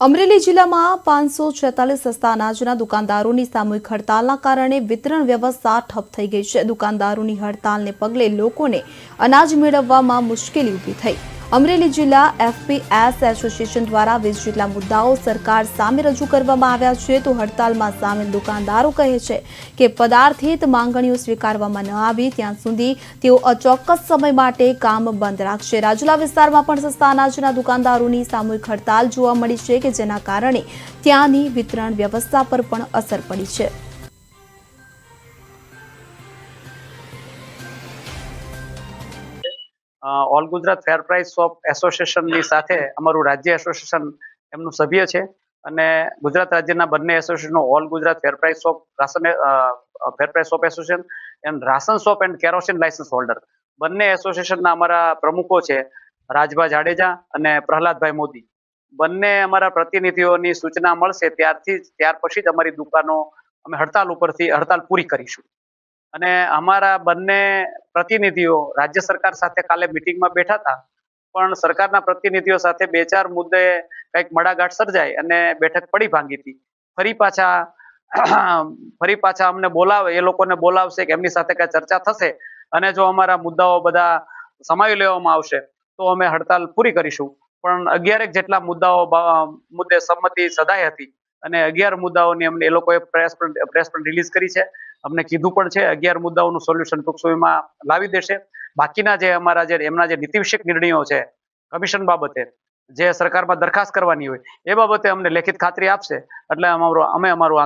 અમરેલી જિલ્લામાં પાંચસો છેતાલીસ સસ્તા અનાજના દુકાનદારોની સામૂહિક હડતાલના કારણે વિતરણ વ્યવસ્થા ઠપ થઈ ગઈ છે. દુકાનદારોની હડતાલને પગલે લોકોને અનાજ મેળવવામાં મુશ્કેલી ઊભી થઈ. અમરેલી જિલ્લા એફપીએસ એસોસિએશન દ્વારા વીસ જેટલા મુદ્દાઓ સરકાર સામે રજૂ કરવામાં આવ્યા છે. તો હડતાલમાં સામેલ દુકાનદારો કહે છે કે પદાર્થિત માંગણીઓ સ્વીકારવામાં ન આવી. ત્યાં સુધી તેઓ અચોક્કસ સમય માટે કામ બંધ રાખશે. રાજુલા વિસ્તારમાં પણ સસ્તા અનાજના દુકાનદારોની સામૂહિક હડતાલ જોવા મળી છે કે જેના કારણે ત્યાંની વિતરણ વ્યવસ્થા પર પણ અસર પડી છે. All Gujarat fair price shop એસોસિએશનની સાથે અમારું રાજ્ય એસોસિએશન એમનું સભ્ય છે. અને ગુજરાત રાજ્યના બંને એસોસિએશનો all Gujarat fair price shop, ration fair price shop association and ration shop and kerosene licence holder. બંને એસોસિએશનના અમારા પ્રમુખો છે રાજભા જાડેજા અને પ્રહલાદભાઈ મોદી. બંને અમારા પ્રતિનિધિઓની સૂચના મળશે ત્યારથી ત્યાર પછી જ અમારી દુકાનો અમે હડતાલ ઉપરથી, હડતાલ પૂરી કરીશું. અને અમારા બંને પ્રતિનિધિઓ રાજ્ય સરકાર સાથે કાલે મિટિંગમાં બેઠા હતા. પણ સરકારના પ્રતિનિધિઓ સાથે બે ચાર મુદ્દે કંઈક મડાગાંઠ સર્જાય અને બેઠક પડી ભાંગી હતી. ફરી પાછા ફરી પાછા અમને બોલાવે, એ લોકોને બોલાવશે કે એમની સાથે કઈ ચર્ચા થશે અને જો અમારા મુદ્દાઓ બધા સમાવી લેવામાં આવશે, તો અમે હડતાલ પૂરી કરીશું. પણ અગિયારેક જેટલા મુદ્દાઓ મુદ્દે સંમતિ સદાય હતી અને અગિયાર મુદ્દાઓની અમને એ લોકોએ પ્રેસ પ્રેસ પણ રિલીઝ કરી છે. અમને કીધું પણ છે, અગિયાર મુદ્દાઓનું સોલ્યુશન ટૂંક સમયમાં લાવી દેશે. બાકીના જે અમારા જે, એમના જે નીતિવિષયક નિર્ણયો છે, કમિશન બાબતે જે સરકારમાં દરખાસ્ત કરવાની હોય, એ બાબતે અમને લેખિત ખાતરી આપશે. એટલે અમારું, અમે અમારું